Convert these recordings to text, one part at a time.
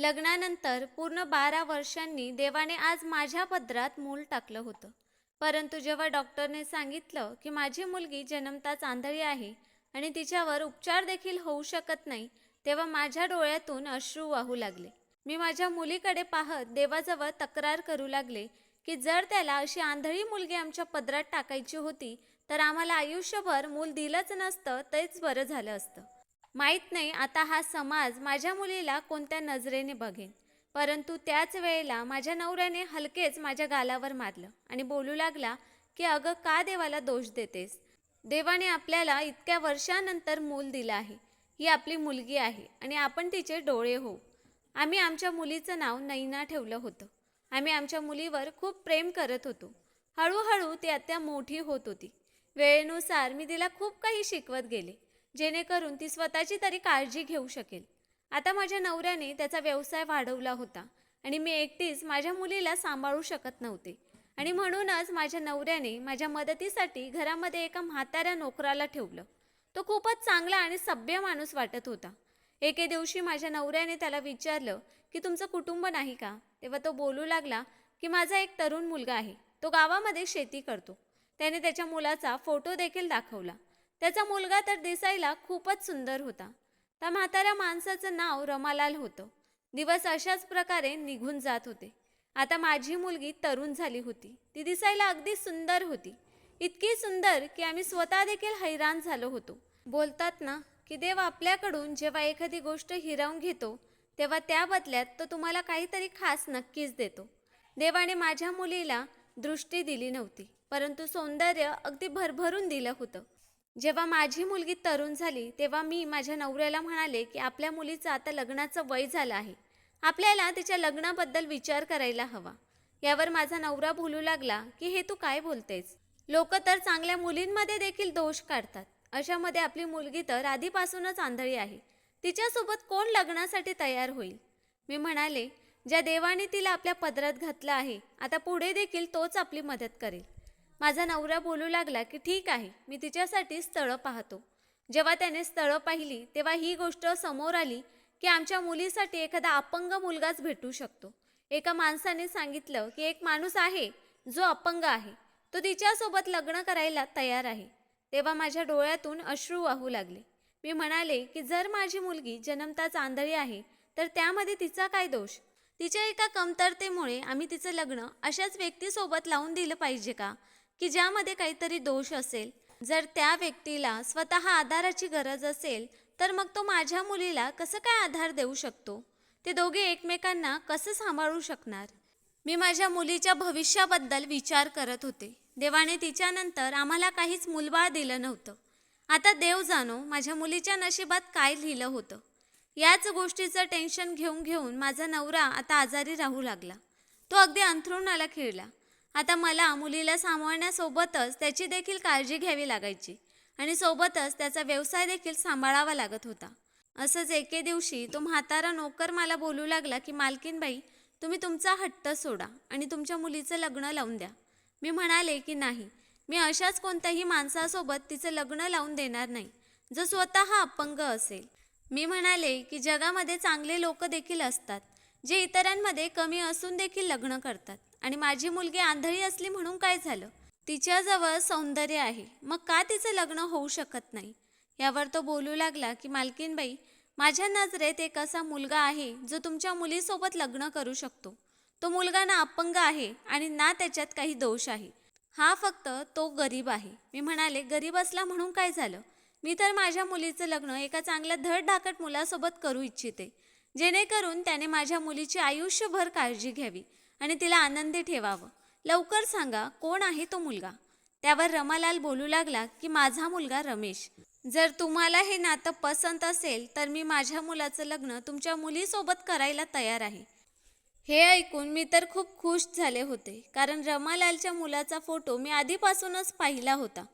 लग्नानंतर पूर्ण बारा वर्षांनी देवाने आज माझ्या पदरात मूल टाकलं होतं. परंतु जेव्हा डॉक्टरने सांगितलं की माझी मुलगी जन्मताच आंधळी आहे आणि तिच्यावर उपचार देखील होऊ शकत नाही तेव्हा माझ्या डोळ्यातून अश्रू वाहू लागले. मी माझ्या मुलीकडे पाहत देवाजवळ तक्रार करू लागले की जर त्याला अशी आंधळी मुलगी आमच्या पदरात टाकायची होती तर आम्हाला आयुष्यभर मूल दिलंच नसतं तेच बरं झालं असतं. माहीत नाही आता हा समाज माझ्या मुलीला कोणत्या नजरेने बघेन परंतु त्याच वेळेला माझ्या नवऱ्याने हलकेच माझ्या गालावर मारलं आणि बोलू लागला की अगं का देवाला दोष देतेस? देवाने आपल्याला इतक्या वर्षानंतर मूल दिलं आहे. ही आपली मुलगी आहे आणि आपण तिचे डोळे हो आम्ही आमच्या मुलीचं नाव नैना ठेवलं होतं. आम्ही आमच्या मुलीवर खूप प्रेम करत होतो. हळूहळू ती आत्या मोठी होत होती. वेळेनुसार मी तिला खूप काही शिकवत गेले. जेणेकरून ती स्वतःची तरी काळजी घेऊ शकेल. आता माझ्या नवऱ्याने त्याचा व्यवसाय वाढवला होता आणि मी एकटीच माझ्या मुलीला सांभाळू शकत नव्हते. आणि म्हणूनच माझ्या नवऱ्याने माझ्या मदतीसाठी घरामध्ये एका म्हाताऱ्या नोकराला ठेवलं. तो खूपच चांगला आणि सभ्य माणूस वाटत होता. एके दिवशी माझ्या नवऱ्याने त्याला विचारलं की तुमचं कुटुंब नाही का? तेव्हा तो बोलू लागला की माझा एक तरुण मुलगा आहे. तो गावामध्ये शेती करतो. त्याने त्याच्या मुलाचा फोटो देखील दाखवला. त्याचा मुलगा तर दिसायला खूपच सुंदर होता. त्या म्हाताऱ्या माणसाचं नाव रमालाल होतं. दिवस अशाच प्रकारे निघून जात होते. आता माझी मुलगी तरुण झाली होती. ती दिसायला अगदी सुंदर होती. इतकी सुंदर की आम्ही स्वतः देखील हैराण झालो होतो. बोलतात ना की देव आपल्याकडून जेव्हा एखादी गोष्ट हिरावून घेतो तेव्हा त्या बदल्यात तो तुम्हाला काहीतरी खास नक्कीच देतो. देवाने माझ्या मुलीला दृष्टी दिली नव्हती परंतु सौंदर्य अगदी भरभरून दिलं होतं. जेव्हा माझी मुलगी तरुण झाली तेव्हा मी माझ्या नवऱ्याला म्हणाले की आपल्या मुलीचं आता लग्नाचं वय झालं आहे. आपल्याला तिच्या लग्नाबद्दल विचार करायला हवा. यावर माझा नवरा बोलू लागला की हे तू काय बोलतेस? लोक तर चांगल्या मुलींमध्ये देखील दोष काढतात. अशामध्ये आपली मुलगी तर आधीपासूनच आंधळी आहे. तिच्यासोबत कोण लग्नासाठी तयार होईल? मी म्हणाले ज्या देवाने तिला आपल्या पदरात घातलं आहे आता पुढे देखील तोच आपली मदत करेल. माझा नवरा बोलू लागला की ठीक आहे मी तिच्यासाठी स्थळं पाहतो. जेव्हा त्याने स्थळं पाहिली तेव्हा ही गोष्ट समोर आली की आमच्या मुलीसाठी एखादा अपंग मुलगाच भेटू शकतो. एका माणसाने सांगितलं की एक माणूस आहे जो अपंग आहे. तो तिच्यासोबत लग्न करायला तयार आहे. तेव्हा माझ्या डोळ्यातून अश्रू वाहू लागले. मी म्हणाले की जर माझी मुलगी जन्मताच आंधळी आहे तर त्यामध्ये तिचा काय दोष? तिच्या एका कमतरतेमुळे आम्ही तिचं लग्न अशाच व्यक्तीसोबत लावून दिलं पाहिजे का? की ज्यामध्ये काहीतरी दोष असेल. जर त्या व्यक्तीला स्वतः आधाराची गरज असेल तर मग तो माझ्या मुलीला कसं काय आधार देऊ शकतो? ते दोघे एकमेकांना कसं सांभाळू शकणार? मी माझ्या मुलीच्या भविष्याबद्दल विचार करत होते. देवाने तिच्यानंतर आम्हाला काहीच मुलबाळ दिलं नव्हतं. आता देव जाणो माझ्या मुलीच्या नशिबात काय लिहिलं होतं. याच गोष्टीचं टेन्शन घेऊन घेऊन माझा नवरा आता आजारी राहू लागला. तो अगदी अंथरुणाला खिळला. आता मला मुलीला सांभाळण्यासोबतच त्याची देखील काळजी घ्यावी लागायची आणि सोबतच त्याचा व्यवसाय देखील सांभाळावा लागत होता. असंच एके दिवशी तो म्हातारा नोकर मला बोलू लागला की मालकीनबाई तुम्ही तुमचा हट्ट सोडा आणि तुमच्या मुलीचं लग्न लावून द्या. मी म्हणाले की नाही मी अशाच कोणत्याही माणसासोबत तिचं लग्न लावून देणार नाही जो स्वतः अपंग असेल. मी म्हणाले की जगामध्ये चांगले लोक देखील असतात जे इतरांमध्ये कमी असून देखील लग्न करतात. आणि माझी मुलगी आंधळी असली म्हणून काय झालं? तिच्याजवळ सौंदर्य आहे. मग का तिचं लग्न होऊ शकत नाही? यावर तो बोलू लागला की मालकीनबाई माझ्या नजरेत एक असा मुलगा आहे जो तुमच्या मुलीसोबत लग्न करू शकतो. तो मुलगा ना अपंग आहे आणि ना त्याच्यात काही दोष आहे. हा फक्त तो गरीब आहे. मी म्हणाले गरीब असला म्हणून काय झालं? मी तर माझ्या मुलीचं लग्न एका चांगल्या धडधाकट मुलासोबत करू इच्छिते. जेणेकरून त्याने माझ्या मुलीची आयुष्यभर काळजी घ्यावी. आणि तिला आनंदी ठेवावं. लवकर सांगा कोण आहे तो मुलगा? त्यावर रमालाल बोलू लागला की माझा मुलगा रमेश. जर तुम्हाला हे नातं पसंत असेल तर मी माझ्या मुलाचं लग्न तुमच्या मुलीसोबत करायला तयार आहे. हे ऐकून मी तर खूप खुश झाले होते कारण रमालालच्या मुलाचा फोटो मी आधीपासूनच पाहिला होता.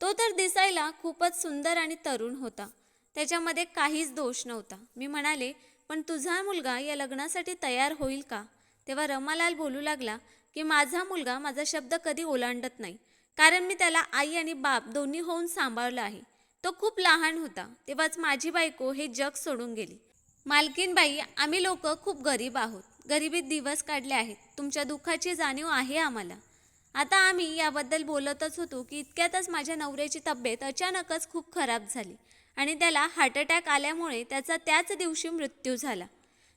तो तर दिसायला खूपच सुंदर आणि तरुण होता. त्याच्यामध्ये काहीच दोष नव्हता. मी म्हणाले पण तुझा मुलगा या लग्नासाठी तयार होईल का? तेव्हा रमालाल बोलू लागला की माझा मुलगा माझा शब्द कधी ओलांडत नाही. कारण मी त्याला आई आणि बाप दोन्ही होऊन सांभाळलं आहे. तो खूप लहान होता. तेव्हाच माझी बायको हे जग सोडून गेली. मालकीनबाई आम्ही लोक खूप गरीब आहोत. गरिबीत दिवस काढले आहेत. तुमच्या दुःखाची जाणीव आहे आम्हाला. आता आम्ही याबद्दल बोलतच होतो की इतक्यातच माझ्या नवऱ्याची तब्येत अचानकच खूप खराब झाली आणि त्याला हार्ट अटॅक आल्यामुळे त्याचा त्याच दिवशी मृत्यू झाला.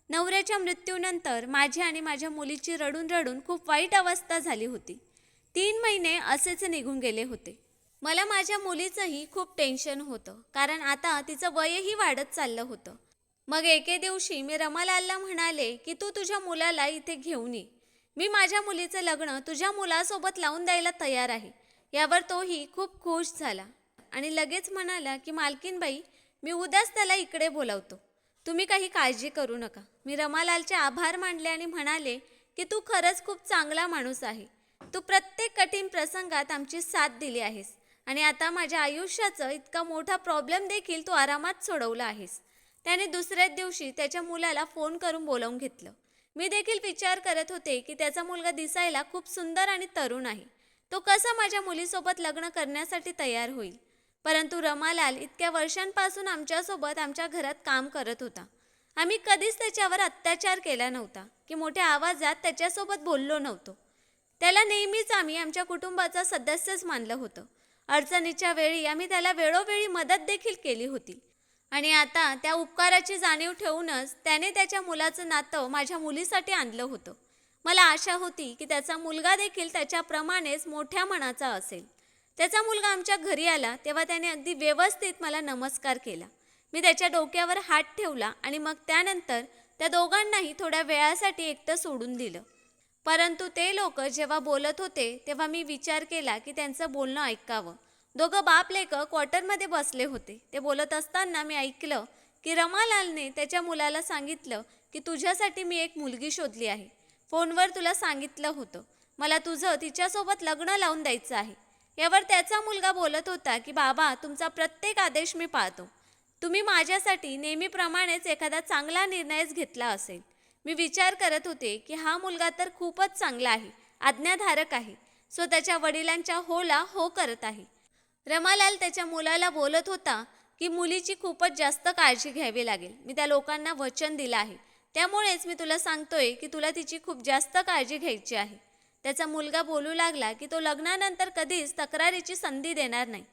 नवऱ्याच्या मृत्यूनंतर माझी आणि माझ्या मुलीची रडून रडून खूप वाईट अवस्था झाली होती. तीन महिने असेच निघून गेले होते. मला माझ्या मुलीचंही खूप टेन्शन होतं कारण आता तिचं वयही वाढत चाललं होतं. मग एके दिवशी मी रमालालला म्हणाले की तू तुझ्या मुलाला इथे घेऊन ये. मी माझ्या मुलीचं लग्न तुझ्या मुलासोबत लावून द्यायला तयार आहे. यावर तोही खूप खुश झाला आणि लगेच म्हणाला की मालकीनबाई मी उद्याच त्याला इकडे बोलावतो. तुम्ही काही काळजी करू नका. मी रमालालचे आभार मानले आणि म्हणाले की तू खरंच खूप चांगला माणूस आहे. तू प्रत्येक कठीण प्रसंगात आमची साथ दिली आहेस आणि आता माझ्या आयुष्याचं इतका मोठा प्रॉब्लेम देखील तू आरामात सोडवला आहेस. त्याने दुसऱ्याच दिवशी त्याच्या मुलाला फोन करून बोलावून घेतलं. मी देखील विचार करत होते की त्याचा मुलगा दिसायला खूप सुंदर आणि तरुण आहे. तो कसा माझ्या मुलीसोबत लग्न करण्यासाठी तयार होईल? परंतु रमालाल इतक्या वर्षांपासून आमच्यासोबत आमच्या घरात काम करत होता. आम्ही कधीच त्याच्यावर अत्याचार केला नव्हता की मोठ्या आवाजात त्याच्यासोबत बोललो नव्हतो. त्याला नेहमीच आम्ही आमच्या कुटुंबाचा सदस्यच मानलं होतं. अडचणीच्या वेळी आम्ही त्याला वेळोवेळी मदत देखील केली होती. आणि आता त्या उपकाराची जाणीव ठेवूनच त्याने त्याच्या मुलाचं नातं माझ्या मुलीसाठी आणलं होतं. मला आशा होती की त्याचा मुलगा देखील त्याच्याप्रमाणेच मोठ्या मनाचा असेल. त्याचा मुलगा आमच्या घरी आला तेव्हा त्याने अगदी व्यवस्थित मला नमस्कार केला. मी त्याच्या डोक्यावर हात ठेवला आणि मग त्यानंतर त्या दोघांनाही थोड्या वेळासाठी एकटं सोडून दिलं. परंतु ते लोक जेव्हा बोलत होते तेव्हा मी विचार केला की त्यांचं बोलणं ऐकावं. दोघं बाप लेकं क्वार्टरमध्ये बसले होते. ते बोलत असताना मी ऐकलं की रमालालने त्याच्या मुलाला सांगितलं की तुझ्यासाठी मी एक मुलगी शोधली आहे. फोनवर तुला सांगितलं होतं. मला तुझं तिच्यासोबत लग्न लावून द्यायचं आहे. यावर त्याचा मुलगा बोलत होता की बाबा तुमचा प्रत्येक आदेश मी पाळतो. तुम्ही माझ्यासाठी नेहमीप्रमाणेच एखादा चांगला निर्णयच घेतला असेल. मी विचार करत होते की हा मुलगा तर खूपच चांगला आहे आज्ञाधारक आहे. स्वतःच्या वडिलांच्या होला हो करत आहे. रमालाल त्याच्या मुलाला बोलत होता की मुलीची खूपच जास्त काळजी घ्यावी लागेल. मी त्या लोकांना वचन दिलं आहे. त्यामुळेच मी तुला सांगतोय की तुला तिची खूप जास्त काळजी घ्यायची आहे. त्याचा मुलगा बोलू लागला की तो लग्नानंतर कधीच तक्रारीची संधी देणार नाही.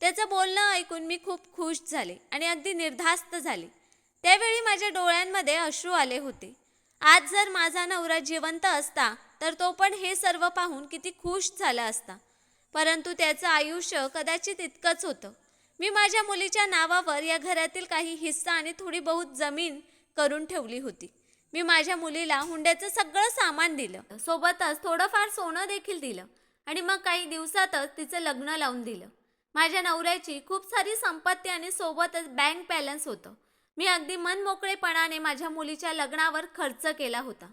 त्याचं बोलणं ऐकून मी खूप खुश झाले आणि अगदी निर्धास्त झाले. त्यावेळी माझ्या डोळ्यांमध्ये अश्रू आले होते. आज जर माझा नवरा जिवंत असता तर तो पण हे सर्व पाहून किती खुश झाला असता. परंतु त्याचं आयुष्य कदाचित इतकंच होतं. मी माझ्या मुलीच्या नावावर या घरातील काही हिस्सा आणि थोडी बहुत जमीन करून ठेवली होती. मी माझ्या मुलीला हुंड्याचं सगळं सामान दिलं. सोबतच थोडंफार सोनं देखील दिलं आणि मग काही दिवसातच तिचं लग्न लावून दिलं. माझ्या नवऱ्याची खूप सारी संपत्ती आणि सोबतच बँक बॅलन्स होतं. मी अगदी मनमोकळेपणाने माझ्या मुलीच्या लग्नावर खर्च केला होता.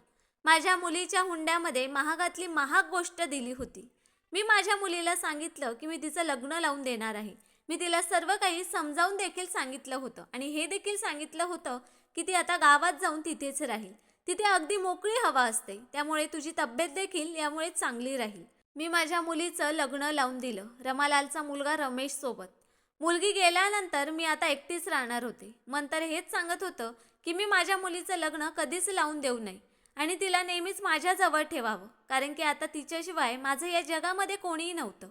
माझ्या मुलीच्या हुंड्यामध्ये महागातली महाग गोष्ट दिली होती. मी माझ्या मुलीला सांगितलं की मी तिचं लग्न लावून देणार आहे. मी तिला सर्व काही समजावून देखील सांगितलं होतं आणि हे देखील सांगितलं होतं की ती आता गावात जाऊन तिथेच राहील. तिथे अगदी मोकळी हवा असते. त्यामुळे तुझी तब्येत देखील यामुळे चांगली राहील. मी माझ्या मुलीचं लग्न लावून दिलं. रमालालचा मुलगा रमेश सोबत. मुलगी गेल्यानंतर मी आता एकटीच राहणार होते. मंतर हेच सांगत होतं की मी माझ्या मुलीचं लग्न कधीच लावून देऊ नये आणि तिला नेहमीच माझ्याजवळ ठेवावं. कारण की आता तिच्याशिवाय माझं या जगामध्ये कोणीही नव्हतं.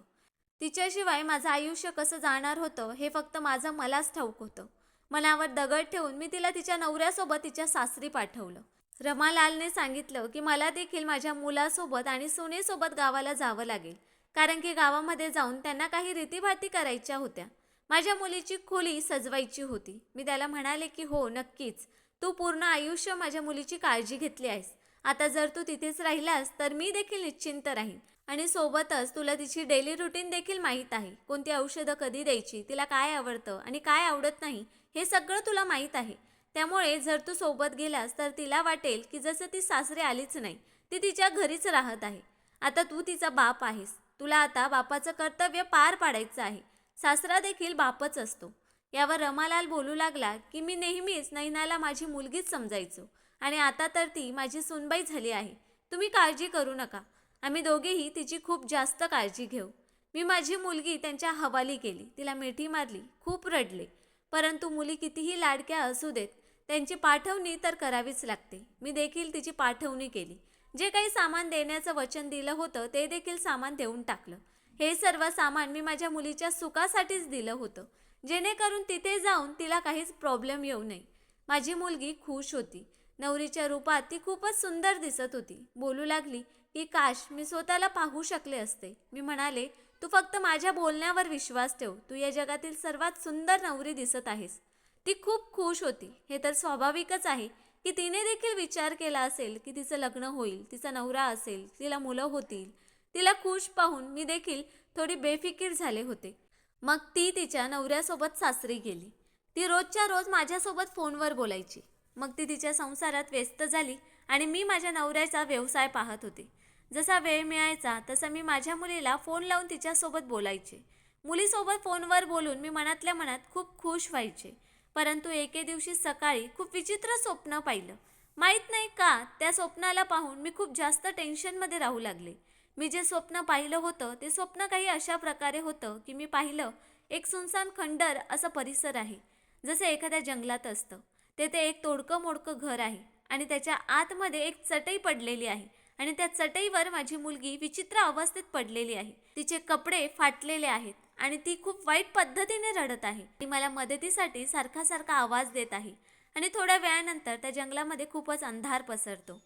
तिच्याशिवाय माझं आयुष्य कसं जाणार होतं हे फक्त माझं मलाच ठाऊक होतं. मनावर दगड ठेवून मी तिला तिच्या नवऱ्यासोबत तिच्या सासरी पाठवलं. रमालालने सांगितलं की मला देखील माझ्या मुलासोबत आणि सुनेसोबत गावाला जावं लागेल कारण की गावामध्ये जाऊन त्यांना काही रीतीभाती करायच्या होत्या. माझ्या मुलीची खोली सजवायची होती. मी त्याला म्हणाले की हो नक्कीच. तू पूर्ण आयुष्य माझ्या मुलीची काळजी घेतली आहेस. आता जर तू तिथेच राहिलास तर मी देखील निश्चिंत राहीन. आणि सोबतच तुला तिची डेली रुटीन देखील माहीत आहे. कोणती औषधं कधी द्यायची तिला काय आवडतं आणि काय आवडत नाही हे सगळं तुला माहीत आहे. त्यामुळे जर तू सोबत गेलास तर तिला वाटेल की जसं ती सासरे आलीच नाही ती तिच्या घरीच राहत आहे. आता तू तिचा बाप आहेस. तुला आता बापाचं कर्तव्य पार पाडायचं आहे. सासरा देखील बापच असतो. यावर रमालाल बोलू लागला की मी नेहमीच नैनाला माझी मुलगीच समजायचो आणि आता तर ती माझी सुनबाई झाली आहे. तुम्ही काळजी करू नका. आम्ही दोघेही तिची खूप जास्त काळजी घेऊ. मी माझी मुलगी त्यांच्या हवाली केली. तिला मिठी मारली. खूप रडले. परंतु मुली कितीही लाडक्या असू देत त्यांची पाठवणी तर करावीच लागते. मी देखील तिची पाठवणी केली. जे काही सामान देण्याचं वचन दिलं होतं ते देखील सामान देऊन टाकलं. हे सर्व सामान मी माझ्या मुलीच्या सुखासाठीच दिलं होतं. जेणेकरून तिथे जाऊन तिला काहीच प्रॉब्लेम येऊ नये. माझी मुलगी खुश होती. नवरीच्या रूपात ती खूपच सुंदर दिसत होती. बोलू लागली की काश मी स्वतःला पाहू शकले असते. मी म्हणाले तू फक्त माझ्या बोलण्यावर विश्वास ठेव. तू या जगातील सर्वात सुंदर नवरी दिसत आहेस. ती खूप खुश होती. हे तर स्वाभाविकच आहे की तिने देखील विचार केला असेल की तिचं लग्न होईल तिचा नवरा असेल तिला मुलं होतील. तिला खुश पाहून मी देखील थोडी बेफिकीर झाले होते. मग ती तिच्या नवऱ्यासोबत सासरी गेली. ती रोजच्या रोज माझ्यासोबत फोनवर बोलायची. मग ती तिच्या संसारात व्यस्त झाली आणि मी माझ्या नवऱ्याचा व्यवसाय पाहत होते. जसा वेळ मिळायचा तसा मी माझ्या मुलीला फोन लावून तिच्यासोबत बोलायचे. मुलीसोबत फोनवर बोलून मी मनातल्या मनात खूप खुश व्हायचे. परंतु एके दिवशी सकाळी खूप विचित्र स्वप्न पाहिलं. माहीत नाही का त्या स्वप्नाला पाहून मी खूप जास्त टेन्शनमध्ये राहू लागले. मी जे स्वप्न पाहिलं होतं ते स्वप्न काही अशा प्रकारे होतं की मी पाहिलं एक सुनसान खंडर असं परिसर आहे. जसं एखाद्या जंगलात असतं. तेथे एक तोडकं मोडकं घर आहे आणि त्याच्या आतमध्ये एक चटई पडलेली आहे. आणि त्या चटईवर माझी मुलगी विचित्र अवस्थेत पडलेली आहे. तिचे कपडे फाटलेले आहेत आणि ती खूप वाईट पद्धतीने रडत आहे. ती मला मदतीसाठी सारखा सारखा आवाज देत आहे आणि थोड्या वेळानंतर त्या जंगलामध्ये खूपच अंधार पसरतो.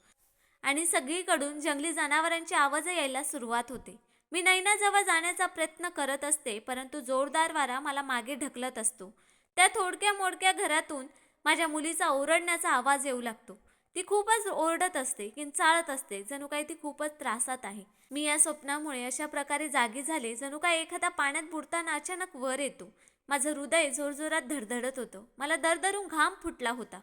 आणि सगळीकडून जंगली जनावरांचे आवाज यायला सुरुवात होते. मी नैनाजवळ जाण्याचा प्रयत्न करत असते परंतु जोरदार वारा मला मागे ढकलत असतो. त्या थोडक्या मोडक्या घरातून माझ्या मुलीचा ओरडण्याचा आवाज येऊ लागतो. ती खूपच ओरडत असते किंचाळत असते जणू काही ती खूपच त्रासात आहे. मी या स्वप्नामुळे अशा प्रकारे जागी झाले जणू काय एखादा पाण्यात बुडताना अचानक वर येतो. माझं हृदय जोरजोरात धडधडत होतं. मला दरदरून घाम फुटला होता.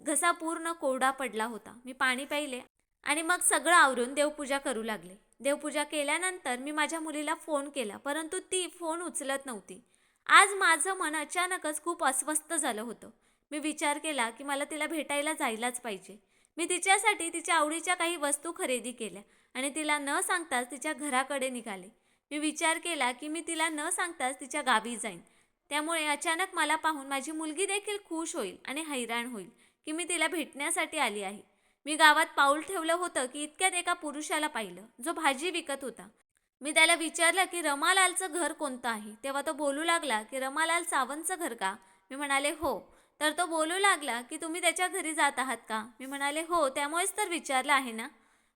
घसा पूर्ण कोरडा पडला होता. मी पाणी प्यायले आणि मग सगळं आवरून देवपूजा करू लागले. देवपूजा केल्यानंतर मी माझ्या मुलीला फोन केला परंतु ती फोन उचलत नव्हती. आज माझं मन अचानकच खूप अस्वस्थ झालं होतं. मी विचार केला की मला तिला भेटायला जायलाच पाहिजे. मी तिच्यासाठी तिच्या आवडीच्या काही वस्तू खरेदी केल्या आणि तिला न सांगताच तिच्या घराकडे निघाले. मी विचार केला की मी तिला न सांगताच तिच्या गावी जाईन. त्यामुळे अचानक मला पाहून माझी मुलगी देखील खुश होईल आणि हैराण होईल की मी तिला भेटण्यासाठी आली आहे. मी गावात पाऊल ठेवलं होतं की इतक्यात एका पुरुषाला पाहिलं जो भाजी विकत होता. मी त्याला विचारलं की रमालालचं घर कोणतं आहे? तेव्हा तो बोलू लागला की रमालाल सावंतचं घर का? मी म्हणाले हो. तर तो बोलू लागला की तुम्ही त्याच्या घरी जात आहात का? मी म्हणाले हो त्यामुळेच तर विचारलं आहे ना.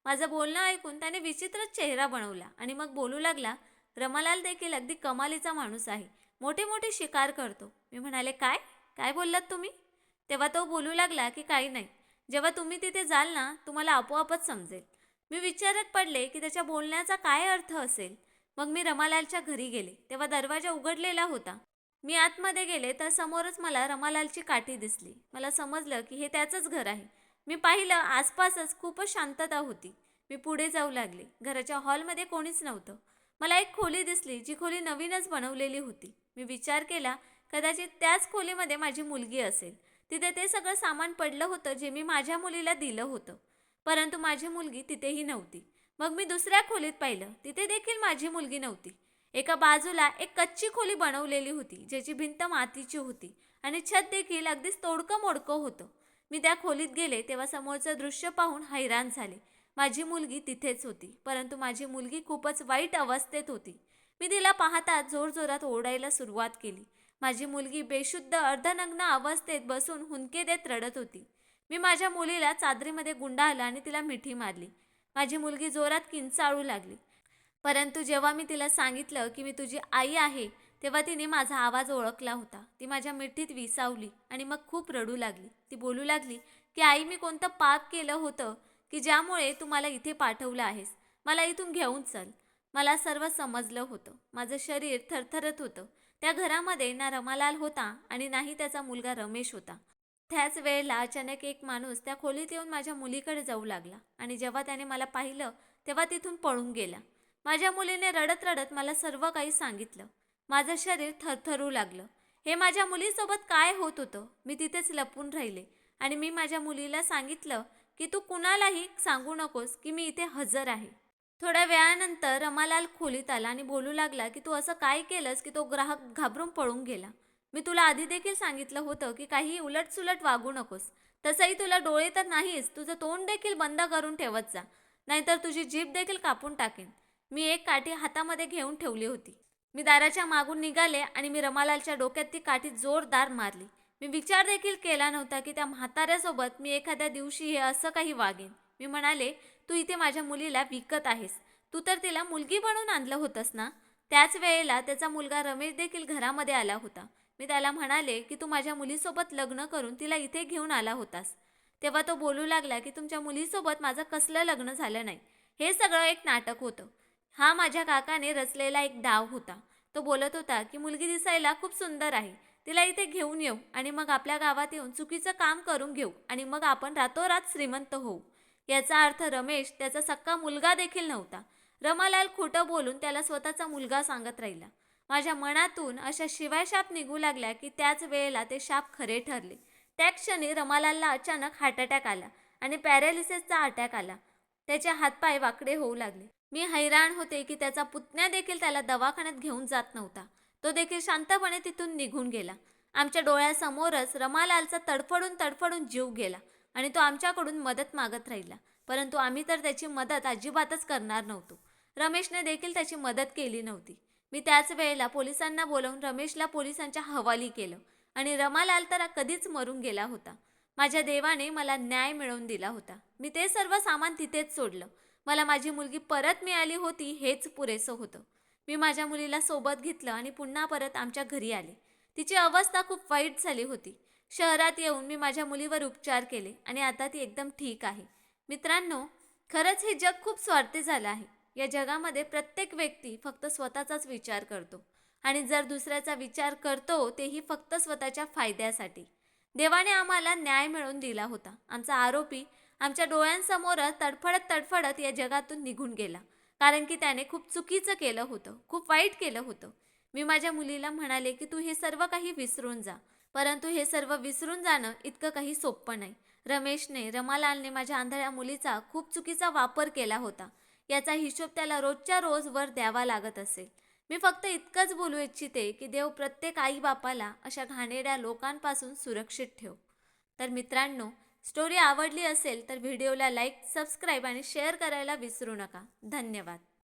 माझं बोलणं ऐकून त्याने विचित्रच चेहरा बनवला आणि मग बोलू लागला रमालाल देखील अगदी कमालीचा माणूस आहे मोठे मोठे शिकार करतो. मी म्हणाले काय? काय बोललात तुम्ही? तेव्हा तो बोलू लागला की काही नाही. जेव्हा तुम्ही तिथे जाल ना तुम्हाला आपोआपच समजेल. मी विचारत पडले की त्याच्या बोलण्याचा काय अर्थ असेल? मग मी रमालालच्या घरी गेले. तेव्हा दरवाजा उघडलेला होता. मी आतमध्ये गेले तर समोरच मला रमालालची काठी दिसली. मला समजलं की हे त्याचंच घर आहे. मी पाहिलं आसपासच खूपच शांतता होती. मी पुढे जाऊ लागले. घराच्या हॉलमध्ये कोणीच नव्हतं. मला एक खोली दिसली जी खोली नवीनच बनवलेली होती. मी विचार केला कदाचित त्याच खोलीमध्ये माझी मुलगी असेल. तिथे ते सगळं सामान पडलं होतं जे मी माझ्या मुलीला दिलं होतं. परंतु माझी मुलगी तिथेही नव्हती. मग मी दुसऱ्या खोलीत पाहिलं. तिथे देखील माझी मुलगी नव्हती. एका बाजूला एक कच्ची खोली बनवलेली होती ज्याची भिंत मातीची होती आणि छत देखील अगदीच तोडकं मोडकं होतं. मी त्या खोलीत गेले तेव्हा समोरचं दृश्य पाहून हैराण झाले. माझी मुलगी तिथेच होती परंतु माझी मुलगी खूपच वाईट अवस्थेत होती. मी तिला पाहता जोरजोरात ओरडायला सुरुवात केली. माझी मुलगी बेशुद्ध अर्धनग्न अवस्थेत बसून हुंदके देत रडत होती. मी माझ्या मुलीला चादरीमध्ये गुंडाळलं आणि तिला मिठी मारली. माझी मुलगी जोरात किंचाळू लागली. परंतु जेव्हा मी तिला सांगितलं की मी तुझी आई आहे तेव्हा तिने माझा आवाज ओळखला होता. ती माझ्या मिठीत विसावली आणि मग खूप रडू लागली. ती बोलू लागली की आई मी कोणतं पाप केलं होतं की ज्यामुळे तू मला इथे पाठवलं आहेस? मला इथून घेऊन चल. मला सर्व समजलं होतं. माझं शरीर थरथरत होतं. त्या घरामध्ये ना रमालाल होता आणि नाही त्याचा मुलगा रमेश होता. त्याच वेळेला अचानक एक माणूस त्या खोलीत येऊन माझ्या मुलीकडे जाऊ लागला आणि जेव्हा त्याने मला पाहिलं तेव्हा तिथून पळून गेला. माझ्या मुलीने रडत रडत मला सर्व काही सांगितलं. माझं शरीर थरथरू लागलं. हे माझ्या मुलीसोबत काय होत होतं? मी तिथेच लपून राहिले. आणि मी माझ्या मुलीला सांगितलं की तू कुणालाही सांगू नकोस की मी इथे हजर आहे. थोड्या वेळानंतर रमालाल खोलीत आला आणि बोलू लागला की तू असं काय केलंस की तो ग्राहक घाबरून पळून गेला? मी तुला आधी देखील सांगितलं होतं की काही उलटसुलट वागू नकोस. तसंही तुला डोळे तर नाहीच. तुझं तोंड देखील बंद करून ठेवत जा. नाहीतर तुझी जीभ देखील कापून टाकेन. मी एक काठी हातामध्ये घेऊन ठेवली होती. मी दाराच्या मागून निघाले आणि मी रमालालच्या डोक्यात ती काठी जोरदार मारली. मी विचार देखील केला नव्हता की त्या म्हाताऱ्यासोबत मी एखाद्या दिवशी हे असं काही वागेन. मी म्हणाले तू इथे माझ्या मुलीला विकत आहेस. तू तर तिला मुलगी बनवून आणलं होतंस ना? त्याच वेळेला त्याचा मुलगा रमेश देखील घरामध्ये आला होता. मी त्याला म्हणाले की तू माझ्या मुलीसोबत लग्न करून तिला इथे घेऊन आला होतास. तेव्हा तो बोलू लागला की तुमच्या मुलीसोबत माझं कसलं लग्न झालं नाही. हे सगळं एक नाटक होतं. हा माझ्या काकाने रचलेला एक डाव होता. तो बोलत होता की मुलगी दिसायला खूप सुंदर आहे. तिला इथे घेऊन येऊ आणि मग आपल्या गावात येऊन चुकीचं काम करून घेऊ आणि मग आपण रातोरात श्रीमंत होऊ. याचा अर्थ रमेश त्याचा सक्का मुलगा देखील नव्हता. रमालाल खोटं बोलून त्याला स्वतःचा मुलगा सांगत राहिला. माझ्या मनातून अशा शिवाय शाप निघू लागल्या की त्याच वेळेला ते शाप खरे ठरले. त्या क्षणी रमालालला अचानक हार्ट अटॅक आला आणि पॅरालिसिसचा अटॅक आला. त्याचे हातपाय वाकडे होऊ लागले. मी हैराण होते की त्याचा पुतण्या देखील त्याला दवाखान्यात घेऊन जात नव्हता. तो देखील शांतपणे तिथून निघून गेला. आमच्या डोळ्यासमोरच रमालालचा तडफडून तडफडून जीव गेला आणि तो आमच्याकडून मदत मागत राहिला. परंतु आम्ही तर त्याची मदत अजिबातच करणार नव्हतो. रमेशने देखील त्याची मदत केली नव्हती. मी त्याच वेळेला पोलिसांना बोलावून रमेशला पोलिसांच्या हवाली केलं आणि रमालाल तर कधीच मरून गेला होता. माझ्या देवाने मला न्याय मिळवून दिला होता. मी ते सर्व सामान तिथेच सोडलं. मला माझी मुलगी परत मिळाली होती हेच पुरेसं होतं. मी माझ्या मुलीला सोबत घेतलं आणि पुन्हा परत आमच्या घरी आले. तिची अवस्था खूप वाईट झाली होती. शहरात येऊन मी माझ्या मुलीवर उपचार केले आणि आता ती एकदम ठीक आहे. मित्रांनो खरंच हे जग खूप स्वार्थी झालं आहे. या जगामध्ये प्रत्येक व्यक्ती फक्त स्वतःचाच विचार करतो आणि जर दुसऱ्याचा विचार करतो तेही फक्त स्वतःच्या फायद्यासाठी. देवाने आम्हाला न्याय मिळवून दिला होता. आमचा आरोपी आमच्या डोळ्यांसमोरच तडफडत तडफडत या जगातून निघून गेला. कारण की त्याने खूप चुकीचं केलं होतं खूप वाईट केलं होतं. मी माझ्या मुलीला म्हणाले की तू हे सर्व काही विसरून जा. परंतु हे सर्व विसरून जाणं इतकं काही सोपं नाही. रमेशने रमालालने माझ्या आंधळ्या मुलीचा खूप चुकीचा वापर केला होता. याचा हिशोब त्याला रोजच्या रोज वर द्यावा लागत असेल मी फक्त इतकंच बोलू इच्छिते की देव प्रत्येक आईबापाला अशा घाणेड्या लोकांपासून सुरक्षित ठेव. तर मित्रांनो स्टोरी आवडली असेल तर व्हिडिओला लाईक सबस्क्राईब आणि शेअर करायला विसरू नका. धन्यवाद.